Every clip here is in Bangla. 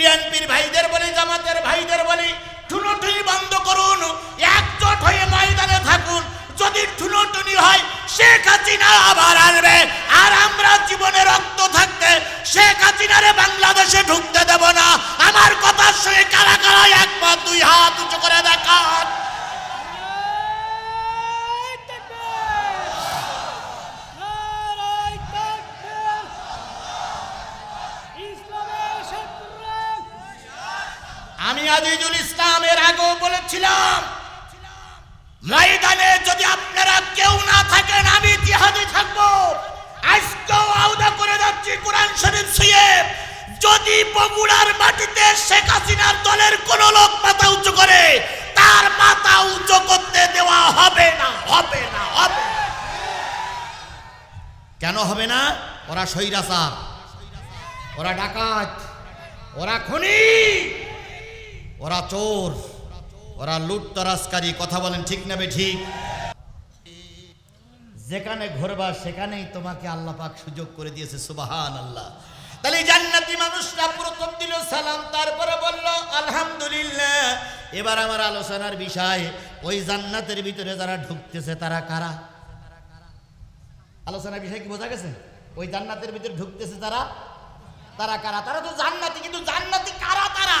বিএনপির ভাইদের বলি, জামাতের ভাইদের বলি, ঠুনোঠুনি বন্ধ করুন, একজোট হয়ে ময়দানে থাকুন। যদি ঠুনোটুনি হয়, শেখ হাসিনা আবার আসবে। আর আমরা জীবনে রক্ত থাকতে শেখ হাসিনারে বাংলাদেশে ঢুকতে দেব না। আমার কথার সঙ্গে কারা কারা একবার দুই হাত উঁচু করে দেখান। আমি আজিজুল ইসলামের আগেও বলেছিলাম, ময়দানে যদি আপনারা কেউ না থাকেন, আমি জিহাদি থাকব। আজকেও আউদা করে যাচ্ছি কোরআন শরীফ ছুঁয়ে যদি বগুড়ার মাটিতে শেখ হাসিনার দলের কোন লোক মাথা উঁচু করে, তার মাথা উঁচু করতে দেওয়া হবে না হবে না, হবে কেন হবে না? ওরা সৈরাসার ওরা ডাকাত, ওরা খুনি। ওরা চোর, ওরা লুটতরাজকারী, কথা বলেন ঠিক নেবে ঠিক? যেখানে ঘুরবা সেখানেই তোমাকে আল্লাহ পাক সুযোগ করে দিয়েছে সুবাহান আল্লাহ তাহলে জান্নাতি মানুষরা প্রথম দিল সালাম, তারপরে বলল, আলহামদুলিল্লাহ। এবার আমার আলোচনার বিষয়, ওই জান্নাতের ভিতরে যারা ঢুকতেছে তারা কারা? আলোচনার বিষয় কি বোঝা গেছে? ওই জান্নাতের ভিতরে ঢুকতেছে তারা তারা কারা? তারা তো জান্নাতি, কিন্তু জান্নাতি কারা তারা?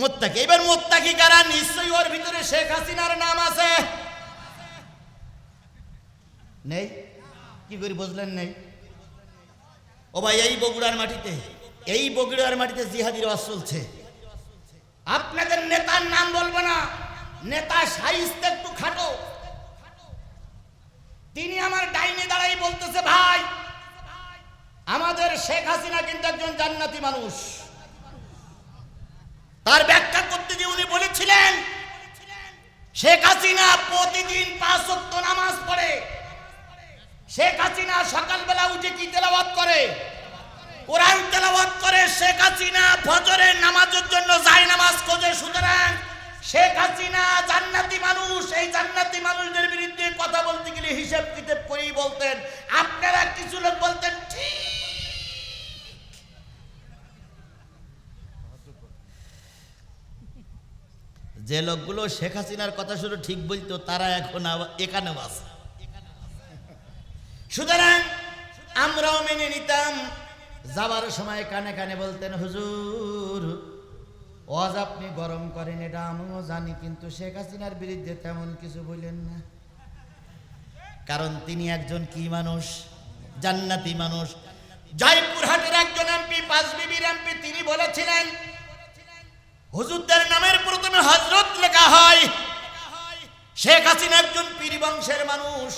মোত্তাকি। এবার মোত্তাকি কারা? নিশ্চয়ই ওর ভিতরে শেখ হাসিনার নাম আছে। নেই? কি করি বুঝলেন নেই? ও ভাই, এই বগুড়ার মাটিতে, এই বগুড়ার মাটিতে জিহাদির ওয়াজ চলছে। আপনাদের নেতার নাম বলব না। নেতা সাইজতে একটু খাটো। তিনি আমার ডাইনে দাঁড়াই বলতেছে, ভাই, আমাদের শেখ হাসিনা কিন্তু একজন জান্নাতি মানুষ। তার ব্যাখ্যা করতে গিয়ে উনি বলেছিলেন, শেখ হাসিনা প্রতিদিন পাঁচ নামাজ পড়ে। শেখ হাসিনা সকালবেলা উঠে কি তেলাওয়াত করে? কোরআন তেলাওয়াত করে, শেখ হাসিনা ফজরের নামাজের জন্য যায় নামাজ খোঁজে। সুতরাং শেখ হাসিনা জান্নাতি মানুষ, এই জান্নাতি মানুষদের বিরুদ্ধে কথা বলতে গেলে হিসাব কিতাব করেই বলতেন। আপনারা কিছু লোক বলতেন, ঠিক যে লোকগুলো শেখ হাসিনার কথা শুধু ঠিক বলতো, তারা এখন এখানেও আছে। সুতরাং আমরাও মেনে নিতাম, যাবার সময় কানে কানে বলতেন, হুজুর, ওয়াজ আপনি গরম করেন, এটা আমিও জানি, কিন্তু শেখ হাসিনার বিরুদ্ধে তেমন কিছু বললেন না। কারণ তিনি একজন কি মানুষ? জান্নাতি মানুষ। জয়পুরহাটের একজন এমপি পাঁচ বিবির এমপি, তিনি বলেছিলেন হুজুরদের নামের প্রথমে হজরত লেখা হয়। শেখ হাসিনা একজন পীর বংশের মানুষ।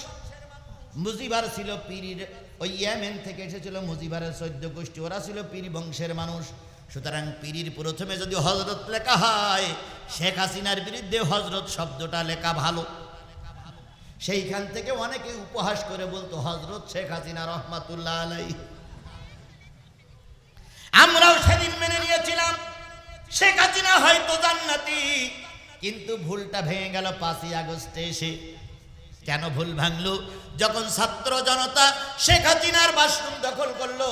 মুজিবার ছিল পীরির, ওই ইয়ামেন থেকে এসেছিল মুজিবারের চোদ্দ গোষ্ঠী। ওরা ছিল পীর বংশের মানুষ। সুতরাং পীরির প্রথমে যদি হজরত লেখা হয়, শেখ হাসিনার বিরুদ্ধে হজরত শব্দটা লেখা ভালো। সেইখান থেকে অনেকে উপহাস করে বলতো হজরত শেখ হাসিনা রহমাতুল্লাহ আলাই আমরাও সেদিন মেনে নিয়েছিলাম। শেখ হাসিনা হয়তো জান্নাতি। কিন্তু ভুলটা ভেঙে গেল পাঁচই আগস্টে এসে। কেন ভুল ভাঙলো? যখন ছাত্র জনতা শেখ হাসিনার বাসরুম দখল করল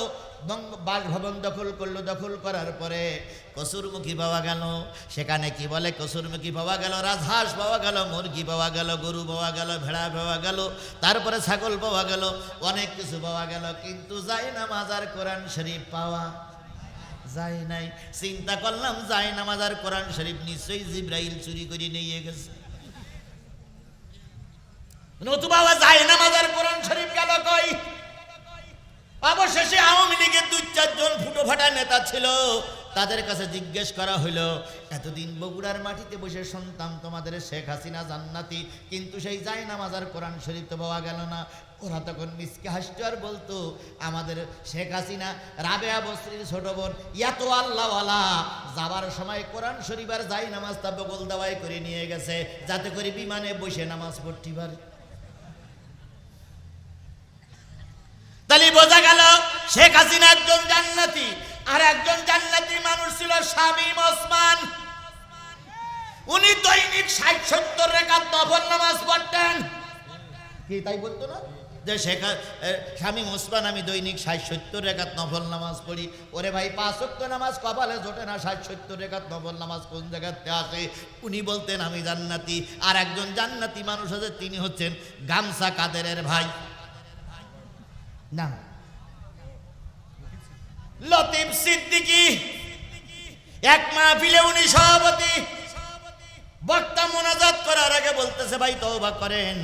বাসভবন দখল করল, দখল করার পরে কসুরমুখী পাওয়া গেল। সেখানে কি বলে? কসুরমুখী পাওয়া গেল, রাজহাঁস পাওয়া গেল, মুরগি পাওয়া গেল, গরু পাওয়া গেল, ভেড়া পাওয়া গেল, তারপরে ছাগল পাওয়া গেল, অনেক কিছু পাওয়া গেল। কিন্তু যাই না মাজার কোরআন শরীফ পাওয়া যায় নাই। চিন্তা করলাম, যায় নামাজ আর কোরআন শরীফ নিশ্চয়ই জিব্রাইল চুরি করে নিয়ে গেছে। অবশেষে আওয়ামী লীগের দুই, চারজন ফুটো ফাটা নেতা ছিল। তাদের কাছে জিজ্ঞেস করা হইল, এতদিন বগুড়ার মাটিতে বসে শুনতাম তোমাদের শেখ হাসিনা জান্নাতি, কিন্তু সেই যায় নামাজ আর কোরআন শরীফ তো পাওয়া গেল না। ওরা তখন মিসকে হাসতো আর বলতো, আমাদের শেখ হাসিনা, রাবেয়া বস্ত্রীর ছোট বোন এত আল্লাহওয়ালা, যাবার সময় কোরআন শরীফ আর যাই নামাজ তা বগল দাওয়াই করে নিয়ে গেছে, যাতে করে বিমানে বসে নামাজ পড়তে পারে। তাহলে বোঝা গেল, শেখ হাসিনা একজন জান্নাতি। আর একজন জান্নাতি মানুষ ছিল শামীম ওসমান। উনি দৈনিক ষাট সত্তর রেখা দফর নামাজ পড়তেন। কি, তাই বলতো না? যে শেখা স্বামী ওসমান, আমি দৈনিক ষাট সত্তর রেখাত নফল নামাজ পড়ি। ওরে ভাই, পাঁচ নামাজ কপালে জোটে না ষাট সত্তর রেখাত নফল নামাজ কোন জায়গাতে আসে? উনি বলতেন, আমি জান্নাতি। আর একজন জান্নাতি মানুষ আছে, তিনি হচ্ছেন গামসা কাদেরের ভাই। না। লতিফ সিদ্দিকী, এক মাহফিলে উনি সভাপতি। বক্তা মোনাজাত করার আগে বলতেছে, ভাই, তওবা করেন।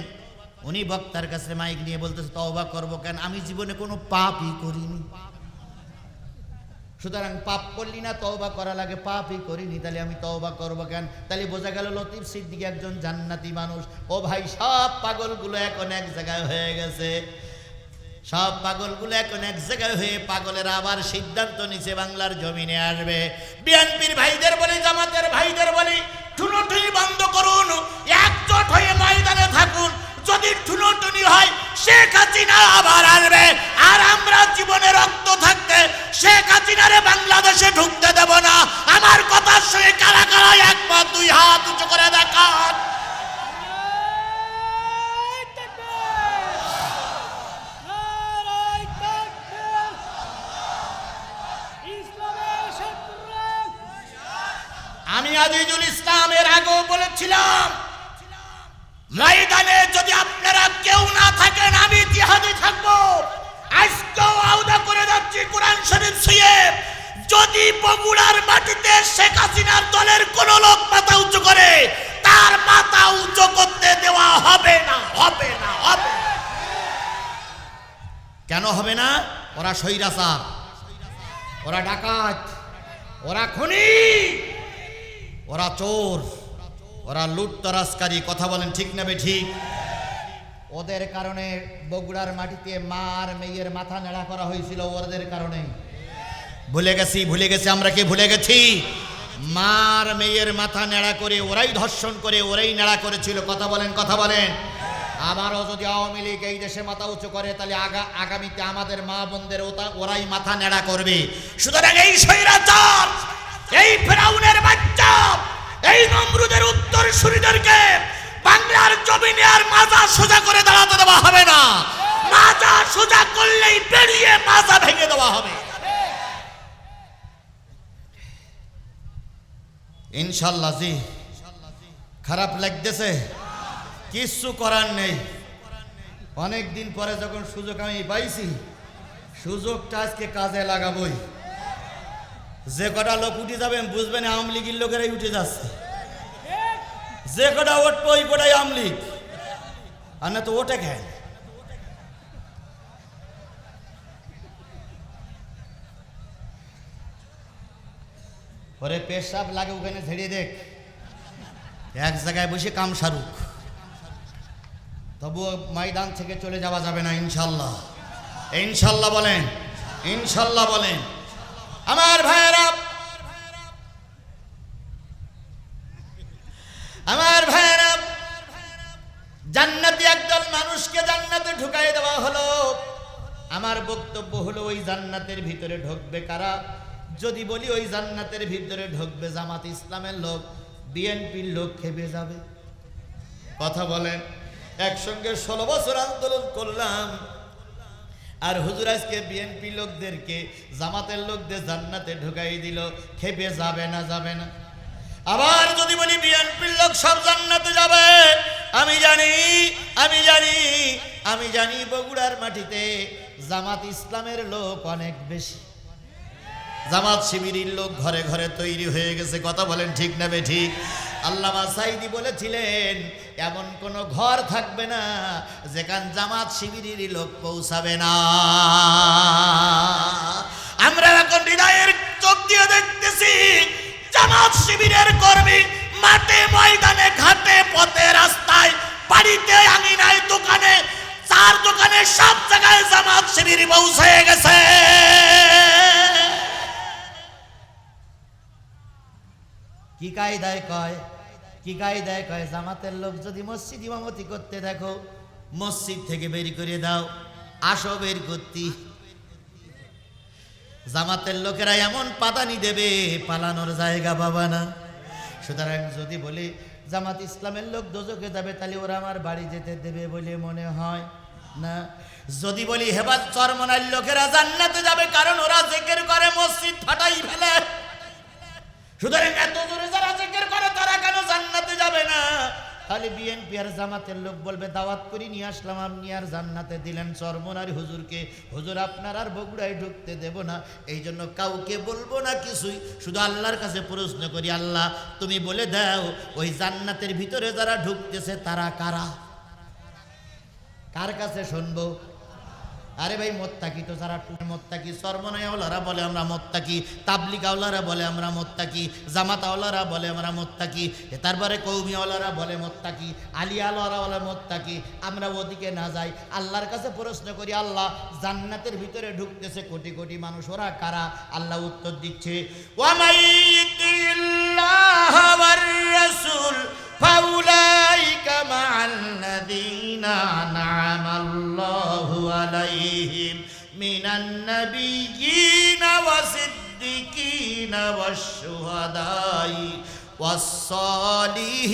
উনি বক্তার কাছে মাইক নিয়ে বলতেছে, তওবা করব কেন? আমি জীবনে কোনো পাপই করিনি। সুতরাং পাপ করলি না, তওবা করা লাগে, পাপই করিনি, তাহলে আমি তওবা করব কেন? তাহলে বোঝা গেল লতিফ সিদ্দিকী একজন জান্নাতি মানুষ। ও ভাই, সব পাগলগুলো এখন এক জায়গায় হয়ে গেছে। সব পাগলগুলো এখন এক জায়গায় হয়ে পাগলের আবার সিদ্ধান্ত নিচে বাংলার জমিনে আসবে। বিএনপির ভাইদের বলি, জামাতের ভাইদের বলি, ঠুনোঠুনি বন্ধ করুন, একজোট হয়ে ময়দানে থাকুন। যদি ঠুনোটুনি হয়, শেখ হাসিনা আবার আসবে। আর আমরা জীবনে রক্ত থাকতে শেখ হাসিনারে বাংলাদেশে ঢুকতে দেব না। আমার কথার সঙ্গে কারা কারা একবার দুই হাত উঁচু করে দেখান। আজিজুল ইসলামের আগেও বলেছিলাম, ময়দানে যদি আপনারা কেউ না থাকেন, আমি জিহাদে থাকব। আজকেও আউদা করে যাচ্ছি কোরআন শরীফ ছুঁয়ে যদি বগুড়ার মাটিতে শেখ হাসিনার দলের কোন লোক মাথা উঁচু করে, তার মাথা উঁচু করতে দেওয়া হবে না হবে না, হবে কেন হবে না? ওরা সৈরাচার ওরা ডাকাত, ওরা খনি। ওরা চোর, ওরা লুটতরাজকারী, কথা বলেন ঠিক নেবে ঠিক? ওদের কারণে বগুড়ার মাটিতে মার মেয়ের মাথা নেড়া করা হয়েছিল ওদের কারণে। ভুলে গেছি ভুলে গেছি, আমরা কি ভুলে গেছি? মার মেয়ের মাথা নেড়া করে, ওরাই ধর্ষণ করে, ওরাই নেড়া করেছিল। কথা বলেন কথা বলেন। আবারও যদি আওয়ামী লীগ এই দেশে মাথা উঁচু করে, তাহলে আগা, আগামীতে আমাদের মা বোনদের ওরাই মাথা নেড়া করবে। সুতরাং এই স্বৈরাচার এই ফেরাউনের বাচ্চা, এই নমরুদের উত্তর সুরিদেরকে বাংলার জমিনে আর মাজা সোজা করে দাঁড়াতে দেওয়া হবে না। মাজা সোজা করলেই বেরিয়ে মাজা ভেঙে দেওয়া হবে। ইনশাল্লাহ জি, খারাপ লাগতেছে। কিচ্ছু করার নেই। অনেক দিন পরে যখন সুযোগ আমি পাইছি, সুযোগটা আজকে কাজে লাগাবই। যে কটা লোক উঠে যাবেন, বুঝবেন আওয়ামী লীগের লোকেরাই উঠে যাচ্ছে। যে কটা উঠবো ওই কটাই আওয়ামী লীগ। আর না তো ওটে খেয়ে ওরে পেশাব লাগে ওখানে ঝেড়ে দেখ। এক জায়গায় বসে কাম সারুক। তবুও ময়দান থেকে চলে যাওয়া যাবে না, ইনশাল্লাহ। ইনশাল্লাহ বলেন ইনশাল্লাহ বলেন। আমার ভাইয়েরা আমার ভাইয়েরা, জান্নাতি একদল মানুষকে জান্নাতে ঢুকাই দেওয়া হলো। আমার বক্তব্য হলো, ওই জান্নাতের ভিতরে ঢুকবে কারা? যদি বলি, ওই জান্নাতের ভিতরে ঢুকবে জামাত ইসলামের লোক, বিএনপির লোক খেপে যাবে। কথা বলেন, একসঙ্গে ষোলো বছর আন্দোলন করলাম। আর হুজুর আজকে বিএনপি লোকদেরকে, জামাতের লোকদের জান্নাতে ঢুকাই দিল। খেপে যাবে না যাবে না। আবার যদি বলি বিএনপির লোক সব জান্নাতে যাবে, আমি জানি আমি জানি আমি জানি বগুড়ার মাটিতে জামাত ইসলামের লোক অনেক বেশি। জামাত শিবিরের লোক ঘরে ঘরে তৈরি হয়ে গেছে, কথা বলেন ঠিক নেবে ঠিক? আল্লামা সাইদি বলেছিলেন এমন কোন ঘর থাকবে না যেখান জামাত শিবিরের লোক পৌঁছাবে না। আমরা এখন হৃদয়ের চোখ দিয়ে দেখতেছি, জামাত শিবিরের কর্মী মাঠে, ময়দানে, ঘাটে, পথে, রাস্তায়, বাড়িতে আঙিনায় দোকানে, চার দোকানে সব জায়গায় জামাত শিবির পৌঁছে গেছে। কি কায়দায় কয়? কি গায়ে দেয়? কয়, জামাতের লোক যদি মসজিদ ইমামতি করতে দেখো, মসজিদ থেকে বের করে দাও। আসো বের করতি। জামাতের লোকেরা এমন পাতানি দেবে, পালানোর জায়গা পাবা না। সুতরাং যদি বলি, জামাত ইসলামের লোক দোজকে যাবে, তাহলে ওরা আমার বাড়ি যেতে দেবে বলে মনে হয় না। যদি বলি হেবাজ চরমনার লোকেরা জান্নাতে যাবে, কারণ ওরা জেকের করে, মসজিদ ফাটাই ফেলে। সুতরাং এত জোরে যারা জেকের করে, তারা কেন জান্নাতে যাবে না? খালি বিএনপি আর জামাতের লোক বলবে, দাওয়াত করে, নিয়ে আসলাম। আপনি আর জান্নাতে দিলেন চরমনার হুজুরকে। হুজুর, আপনার আর বগুড়ায় ঢুকতে দেব না। এই জন্য কাউকে বলব না কিছুই। শুধু আল্লাহর কাছে প্রশ্ন করি, আল্লাহ, তুমি বলে দাও, ওই জান্নাতের ভিতরে যারা ঢুকতেছে, তারা কারা? কার কাছে শুনব? আরে ভাই, মোত্তাকি তো যারা মোত্তাকি, সর্বনয়াওয়ালারা বলে আমরা মোত্তাকি তাবলিকাওয়ালারা বলে আমরা মোত্তাকি, জামাতাওয়ালারা বলে আমরা মোত্তাকি তারপরে কৌমিওয়ালারা বলে মোত্তাকি আলিয়াওয়ালা বলে মোত্তাকি, আমরা ওদিকে না যাই। আল্লাহর কাছে প্রশ্ন করি, আল্লাহ জান্নাতের ভিতরে ঢুকতেছে কোটি কোটি মানুষ, ওরা কারা? আল্লাহ উত্তর দিচ্ছে ওয়ামাইয়িতিল্লাহ فأولئك مع الذين أنعم الله عليهم من النبيين والصديقين والشهداء والصالحين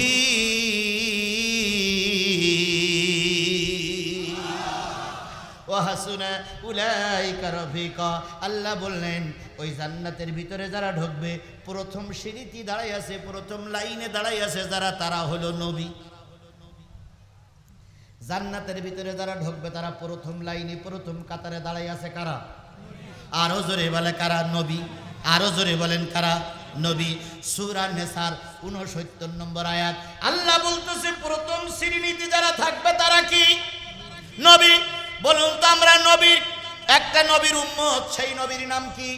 ওয়াহাসুনা উলাইকা রফিকা আল্লাহ বললেন ওই জান্নাতের ভিতরে যারা ঢুকবে, প্রথম সিঁড়িটি দাঁড়াই আছে, প্রথম লাইনে দাঁড়াই আছে যারা, তারা হলো নবী। জান্নাতের ভিতরে যারা ঢুকবে, তারা প্রথম লাইনে, প্রথম কাতারে দাঁড়াই আছে কারা? আরও জোরে বলে কারা? নবী। আরও জোরে বলেন কারা? নবী। সুরা নেসার উনসত্তর নম্বর আয়াত। আল্লাহ বলতেছে, প্রথম শ্রেণীতে যারা থাকবে, তারা কি? নবী। বলুন তো আমরা নবীর, একটা নবীর উম্মত, সেই নবীর নাম কি?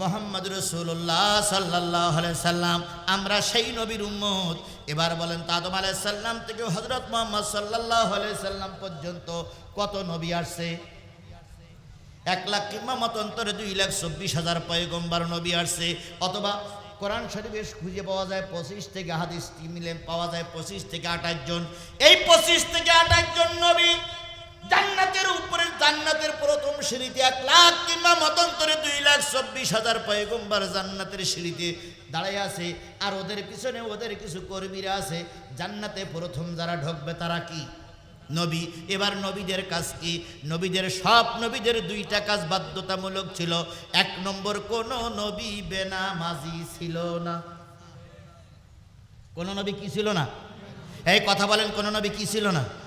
মোহাম্মদ রসুল্লাহ সাল্লাহ সাল্লাম, আমরা সেই নবীর উম্মত। এবার বলেন তাদম আলাই সাল্লাম থেকে হজরত মোহাম্মদ সাল্লাহ সাল্লাম পর্যন্ত কত নবী আসছে? এক লাখ কিংবা মতন্তরে দুই লাখ চব্বিশ হাজার পয়গম্বার নবী আসছে। অথবা কোরআন শরীফে খুঁজে পাওয়া যায় পঁচিশ থেকে হাদিস মিলে পাওয়া যায় পঁচিশ থেকে আঠাশ জন। এই পঁচিশ থেকে আঠাশ জন নবী জান্নাতের উপরে, জান্নাতের প্রথম সিঁড়িতে এক লাখ কিংবা মতন্তরে দুই লাখ চব্বিশ হাজার পয়গম্বার জান্নাতের সিঁড়িতে দাঁড়াই আছে। আর ওদের পিছনে ওদের কিছু কর্মীরা আছে। জান্নাতে প্রথম যারা ঢুকবে তারা কি? নবী। এবার নবীদের কাজ কি? নবীদের সব নবীদের দুইটা কাজ বাধ্যতামূলক ছিল। এক নম্বর, কোন নবী বেনা বেনামাজি ছিল না। কোন নবী কি ছিল না? এই কথা বলেন, কোন নবী কি ছিল না?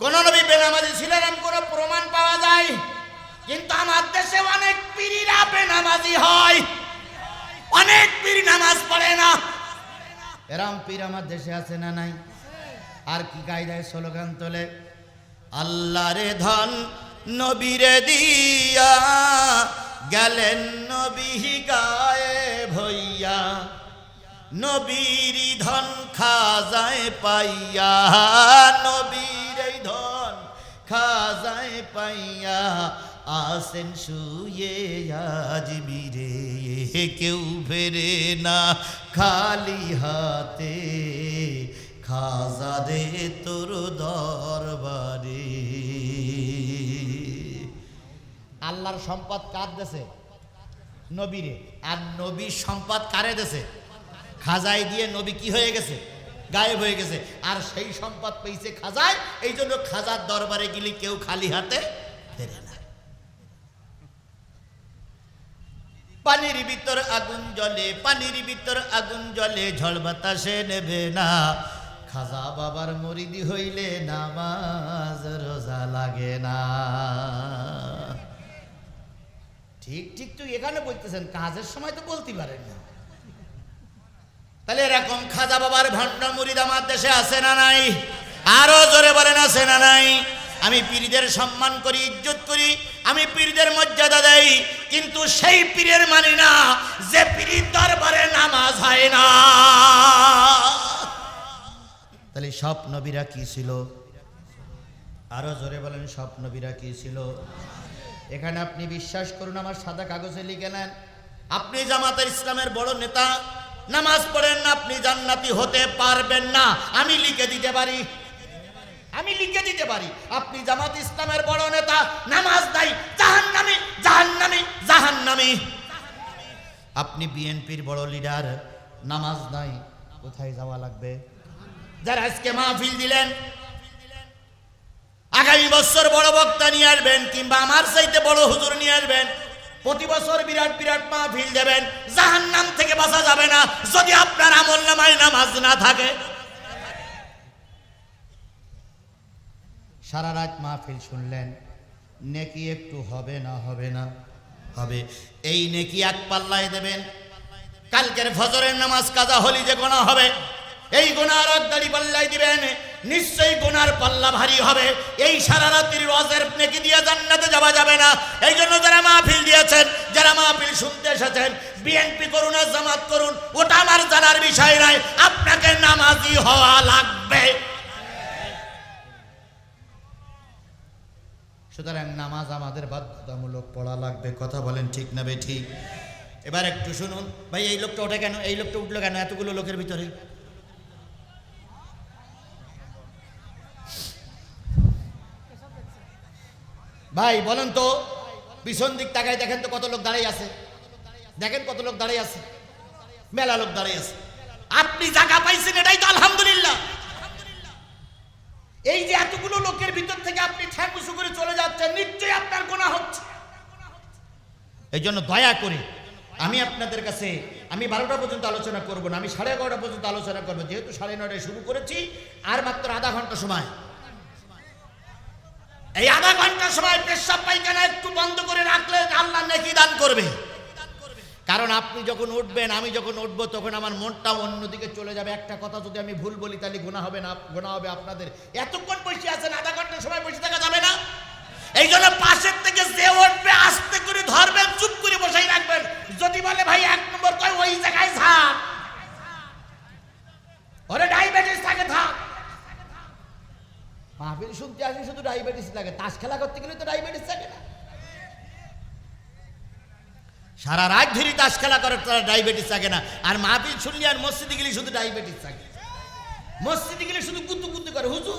কোন নবী বেনামাজি ছিলেন এমন কোনো প্রমাণ পাওয়া যায়। কিন্তু আমার দেশে অনেক পীরিরা বেনামাজি হয়। অনেক পীর নামাজ পড়ে না। এরম পীর আমার দেশে আছে না নাই? আর কি কায়দায় স্লোগান তোলে? আল্লাহ রে ধন নবীরে দিয়া, গেলেন নবী গায়ে ভইয়া নবীর ধন খাজায় পাইয়া নবীর এই ধন খাজায় পাইয়া আসেন শুয়ে আজ বিরে কেউ ফেরে না খালি হাতে। খাজা দে তোর দরবারে। আল্লাহর সম্পদ কার দেশে? নবীরে। আর নবীর সম্পদ কারে দেশে? খাজায় দিয়ে নবী কি হয়ে গেছে? গায়েব হয়ে গেছে। আর সেই সম্পদ পেয়েছে খাজায়, এই জন্য খাজার দরবারে গেলে কেউ খালি হাতে পানির ভিতর আগুন জ্বলে, পানির ভিতর আগুন জ্বলে, ঝড় বাতাসে নেবে না। খাজা বাবার মরিদি হইলে নামাজ রোজা লাগে না। ঠিক ঠিক তো এখানে বলতেছেন, কাজের সময় তো বলতে পারেন না। তাহলে এরকম খাজা বাবার ভণ্ড মুরিদ আমার দেশে আছে না নাই? আরও জোরে বলেন, আছে না নাই? আমি পীরদের সম্মান করি, ইজ্জত করি, আমি পীরদের মর্যাদা দেই, কিন্তু সেই পীরের মানি না যে পীরের দরবারে নামাজ হয় না। তাহলে সব নবীরা কি ছিল? আরও জোরে বলেন, সব নবীরা কি ছিল? এখানে আপনি বিশ্বাস করুন, আমার সাদা কাগজে লিখে নেন। আপনি জামাতের ইসলামের বড় নেতা নামাজ পড়েন না, আপনি জান্নাতি হতে পারবেন না। আমি লিখে দিতে পারি? আমি লিখে দিতে পারি। আপনি জামাত ইসলামের বড় নেতা, নামাজ নাই, জাহান্নামি জাহান্নামি জাহান্নামি। আপনি বিএনপির বড় লিডার, নামাজ নাই, কোথায় যাওয়া লাগবে? যারা আজকে মাহফিল দিলেন, আগামী বছর বড় বক্তা নিয়ে আসবেন, কিংবা আমার চাইতে বড় হুজুর নিয়ে আসবেন প্রতি বছর বিরাট বিরাট মাহফিল দেবেন। জাহান্নাম থেকে বাঁচা যাবে না। যদি আপনার আমল নামায় নামাজ না থাকে। সারা রাত মাহফিল শুনলেন, নেকি একটু হবে না হবে না? হবে। এই নেকি এক পাল্লায় দেবেন। কালকের ফজরের নামাজ কাজা হলি যে গোনা হবে। এই গোনার এক দাড়ি পাল্লায় দিবেন, নিশ্চয়ই গোনার পাল্লা ভারী হবে। এই সারা রাত্রির রজের নেকি দিয়ে জান্নাতে যাওয়া যাবে না। এই জন্য যারা মাহফিল দিয়েছেন, যারা মাহফিল শুনতে এসেছেন, বিএনপি করুন আর জামাত করুন, ওটা আমার জানার বিষয় নয় আপনাকে নামাজি হওয়া লাগবে। সুতরাং নামাজ আমাদের বাধ্যতামূলক পড়া লাগবে। কথা বলেন ঠিক না বে ঠিক? এবার একটু শুনুন, ভাই, এই লোকটা ওঠে কেন? এই লোকটা উঠল কেন? এতগুলো লোকের ভিতরে। ভাই, বলেন তো, পিছন দিক তাকায় দেখেন তো কত লোক দাঁড়িয়ে আছে। দেখেন কত লোক দাঁড়িয়ে আছে। মেলা লোক দাঁড়িয়ে আছে। আপনি জায়গা পাইছেন এটাই তো আলহামদুলিল্লাহ। এই যে এতগুলো লোকের ভিতর থেকে আপনি ঠ্যাং করে চলে যাচ্ছেন, নিশ্চয়ই আপনার গোনা হচ্ছে। এই জন্য দয়া করে আমি আপনাদের কাছে, আমি বারোটা পর্যন্ত আলোচনা করব না, আমি সাড়ে এগারোটা পর্যন্ত আলোচনা করব। যেহেতু সাড়ে নয়টায় শুরু করেছি, আর মাত্র আধা ঘণ্টা সময়। এই আধা ঘণ্টা সময় পেশাব পায়খানা একটু বন্ধ করে রাখলে আল্লাহ নাকি দান করবে। কারণ আপনি যখন উঠবেন, আমি যখন উঠবো, তখন আমার মনটা অন্যদিকে চলে যাবে। একটা কথা যদি আমি ভুল বলি, তাহলে গোনা হবে না গোনা হবে আপনাদের। এতক্ষণ বসে আছেন, আধা ঘণ্টা সময় বসে থাকা যাবে না। এই জন্য পাশের থেকে যে উঠবে, আস্তে করে ধরবেন, চুপ করে বসাই রাখবেন। যদি বলে, ভাই, এক নম্বর কয়? ওই জায়গায় থাক ওরে ডায়াবেটিস থাকে থাক মাহফিল শুনতে আসি শুধু ডায়াবেটিস লাগে। তাস খেলা করতে গেলে তো ডায়াবেটিস থাকে না। সারা রাত ধরে তাস খেলা করে, তারা ডায়াবেটিস থাকে না। আর মাহফিল শুনলে আর মসজিদে গেলে শুধু ডায়াবেটিস থাকে। মসজিদে গেলে শুধু গুতু গুতু করে, হুজুর।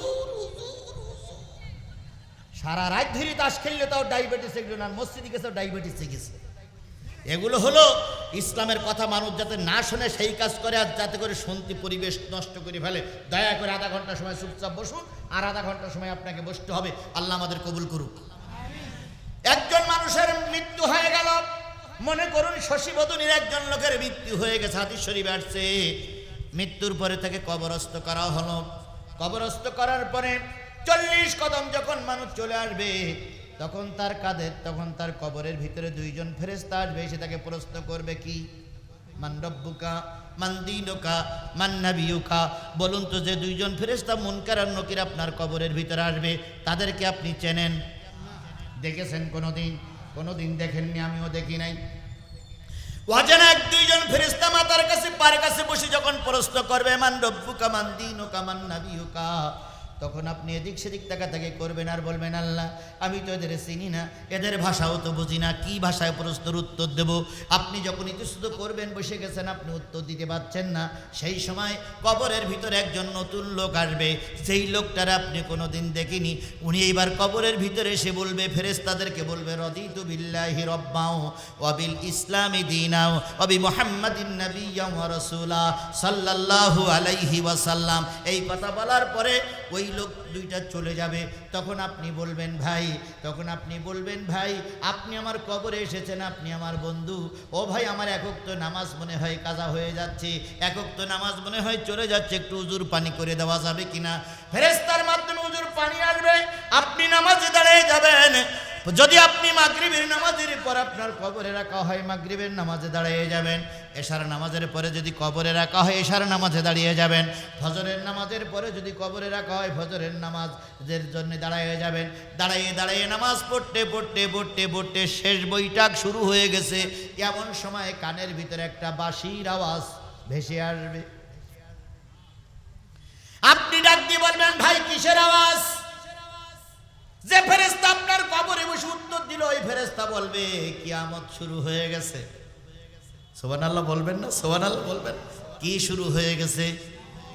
সারা রাত ধরে তাস খেললে তাও ডায়াবেটিস না, আর মসজিদে গেছে ডায়াবেটিস গেছে। এগুলো হলো ইসলামের কথা মানুষ যাতে না শোনে সেই কাজ করে আর যাতে করে শুনতে পরিবেশ নষ্ট করে ফেলে। দয়া করে আধা ঘণ্টা সময় চুপচাপ বসুন, আর আধা ঘণ্টা সময় আপনাকে বসতে হবে। আল্লাহ আমাদের কবুল করুক। একজন মানুষের মৃত্যু হয়ে গেল। মনে করুন শশী বদনীর একজন লোকের মৃত্যু হয়ে গেছে হাতির শরীফ আসছে। মৃত্যুর পরে তাকে কবরস্থ করা হলো। কবরস্থ করার পরে চল্লিশ কদম যখন মানুষ চলে আসবে তখন তার কাঁধে, তখন তার কবরের ভিতরে দুইজন ফেরেস্তা আসবে সে তাকে প্রশ্ন করবে কি? মান রব্বুকা, মান দিনুকা, মান নাবিয়ুকা? বলুন তো যে দুইজন ফেরেস্তা মুনকার আর নকির আপনার কবরের ভিতরে আসবে, তাদেরকে আপনি চেনেন? দেখেছেন কোনোদিন? কোনোদিন দেখেননি, আমিও দেখি নাই। অজানা এক দুইজন ফেরেস্তা মাতার কাছে, পার কাছে বসে যখন প্রশ্ন করবে, মান রব্বুকা, মান দিনুকা, মান নাবিয়ুকা? তখন আপনি এদিক সেদিক তাকা তাকে করবেন আর বলবেন, আল্লাহ, আমি তো এদের চিনি না, এদের ভাষাও তো বুঝি না, কি ভাষায় প্রশ্নের উত্তর দেব? আপনি যখন ইতিশুদ্ধ করবেন, বসে গেছেন, আপনি উত্তর দিতে পারছেন না। সেই সময় কবরের ভিতরে একজন নতুন লোক আসবে সেই লোকটার আপনি কোনো দিন দেখিনি। উনি এইবার কবরের ভিতরে এসে বলবে ফেরেস তাদেরকে বলবে, রদিতু বিল্লাহি রব্বাও ওয়াবিল ইসলামি দিনাও অবি মোহাম্মদিন ওয়া রাসূলা সাল্লাল্লাহু আলাইহি ওয়াসাল্লাম। এই কথা বলার পরে ওই লোক দুইটা চলে যাবে। তখন আপনি বলবেন, ভাই, তখন আপনি বলবেন, ভাই, আপনি আমার কবরে এসেছেন, আপনি আমার বন্ধু। ও ভাই, আমার একক তো নামাজ মনে হয় কাজা হয়ে যাচ্ছে। একক তো নামাজ মনে হয় চলে যাচ্ছে। একটু উজুর পানি করে দেওয়া যাবে কিনা? ফেরেস্তার মাধ্যমে উজুর পানি আসবে। আপনি নামাজে দাঁড়িয়ে যাবেন। যদি আপনি মাগরিবের নামাজের পর আপনার কবরে রাখা হয়, মাগরিবের নামাজে দাঁড়িয়ে যাবেন। এশার নামাজের পরে যদি কবরে রাখা হয়, এশার নামাজে দাঁড়িয়ে যাবেন। ফজরের নামাজের পরে যদি কবরে রাখা হয়, ফজরের নামাজের জন্য দাঁড়িয়ে যাবেন। দাঁড়িয়ে দাঁড়িয়ে নামাজ পড়তে পড়তে পড়তে পড়তে শেষ বইটাক শুরু হয়ে গেছে। এমন সময় কানের ভিতরে একটা বাঁশির আওয়াজ ভেসে আসবে। আপনি ডাক দিয়ে বলবেন, ভাই, কিসের আওয়াজ? যে ফেরেস্তা আপনার কবরে বসে উত্তর দিল, ওই ফেরেস্তা বলবে, কিয়ামত শুরু হয়ে গেছে। সোবান আল্লাহ বলবেন না? সোবান আল্লাহ বলবেন। কি শুরু হয়ে গেছে?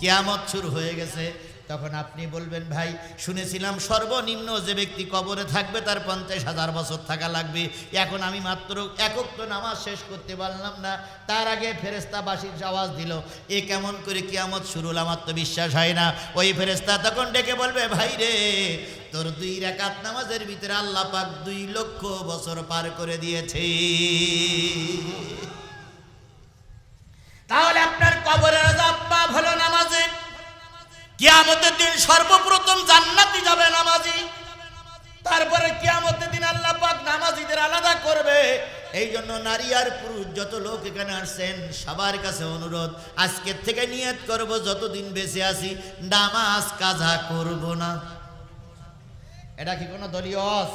কিয়ামত শুরু হয়ে গেছে। তখন আপনি বলবেন, ভাই, শুনেছিলাম সর্বনিম্ন যে ব্যক্তি কবরে থাকবে, তার পঞ্চাশ হাজার বছর থাকা লাগবে। এখন আমি মাত্র একক নামাজ শেষ করতে পারলাম না। তার আগে ফেরেস্তা বাসির আওয়াজ দিল, এ কেমন করে কিয়ামত শুরু হলো, আমার তো বিশ্বাস হয় না। ওই ফেরেস্তা তখন ডেকে বলবে, ভাই রে, তোর দুই রাকাত নামাজের ভিতরে আল্লাহ পাক দুই লক্ষ বছর পার করে দিয়েছে। তাহলে আপনার কবরের নামাজে কিয়ামতের দিন সর্বপ্রথম জান্নাতি যাবে নামাজি তারপরে কিয়ামতের দিন আল্লাহ পাক নামাজিদের আলাদা করবে এই জন্য নারী আর পুরুষ যত লোক এখানে আসছেন, সবার কাছে অনুরোধ আজকের থেকে নিয়ত করব, যতদিন বেঁচে আছি, নামাজ কাজা করব না এটা কি কোনো দলীয় অস?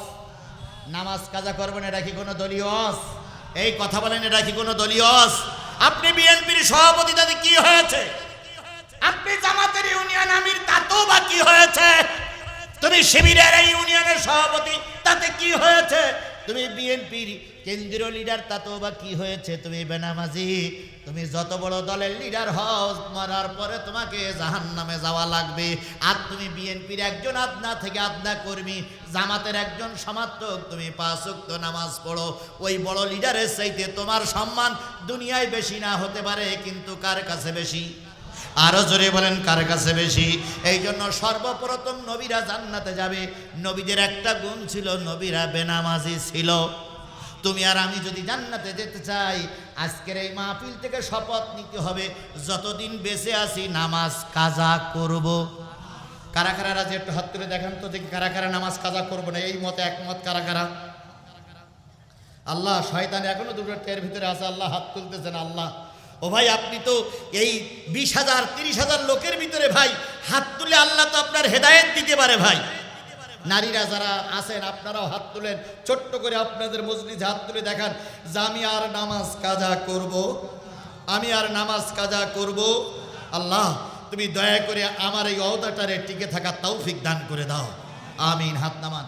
নামাজ কাজা করবেন, এটা কি কোনো দলীয় অস? এই কথা বলেন, এটা কি কোনো দলীয় অস? আপনি বিএনপির সভাপতি, তাতে কি হয়েছে ইউনিয়ন আমির, তাতেও বা কি হয়েছে? তুমি শিবিরের এই ইউনিয়নের সভাপতি, তাতে কি হয়েছে? তুমি বিএনপির কেন্দ্রীয় লিডার, তাতেও বা কি হয়েছে? তুমি বেনামাজি, তুমি যত বড় দলের লিডার হও, মারার পরে তোমাকে জাহান নামে যাওয়া লাগবে। আর তুমি বিএনপির একজন আদনা থেকে আদনা কর্মী, জামাতের একজন সমার্থক তুমি পাঁচ ওয়াক্ত নামাজ পড়ো। ওই বড় লিডারের চাইতে তোমার সম্মান দুনিয়ায় বেশি না হতে পারে, কিন্তু কার কাছে বেশি? আরও জোরে বলেন, কার কাছে বেশি? এই জন্য সর্বপ্রথম নবীরা জান্নাতে যাবে। নবীদের একটা গুণ ছিল, নবীরা বেনামাজি ছিল। তুমি আর আমি যদি জান্নাতে যেতে চাই, আজকের এই মাহফিল থেকে শপথ নিতে হবে। যতদিন বেঁচে আছি, নামাজ কাজা করব। কারা কারা রাজি? একটু হাত তুলে দেখান তো দেখি কারা কারা নামাজ কাজা করব না। এই মতে একমত কারা কারা? আল্লাহ, শয়তান এখনও দুটো টের ভিতরে আছে। আল্লাহ হাত তুলতেছেন, আল্লাহ ও ভাই, আপনি তো এই বিশ হাজার, তিরিশ হাজার লোকের ভিতরে ভাই, হাত তুলে আল্লাহ তো আপনার হেদায়েত দিতে পারে ভাই। নারীরা যারা আছেন, আপনারাও হাত তুলেন। ছোট্ট করে আপনাদের মসজিদে হাত তুলে দেখান, যে আমি আর নামাজ কাজা করব? আমি আর নামাজ কাজা করব? আল্লাহ, তুমি দয়া করে আমার এই অহদাটারে টিকে থাকা তৌফিক দান করে দাও। আমিন, হাত নামান।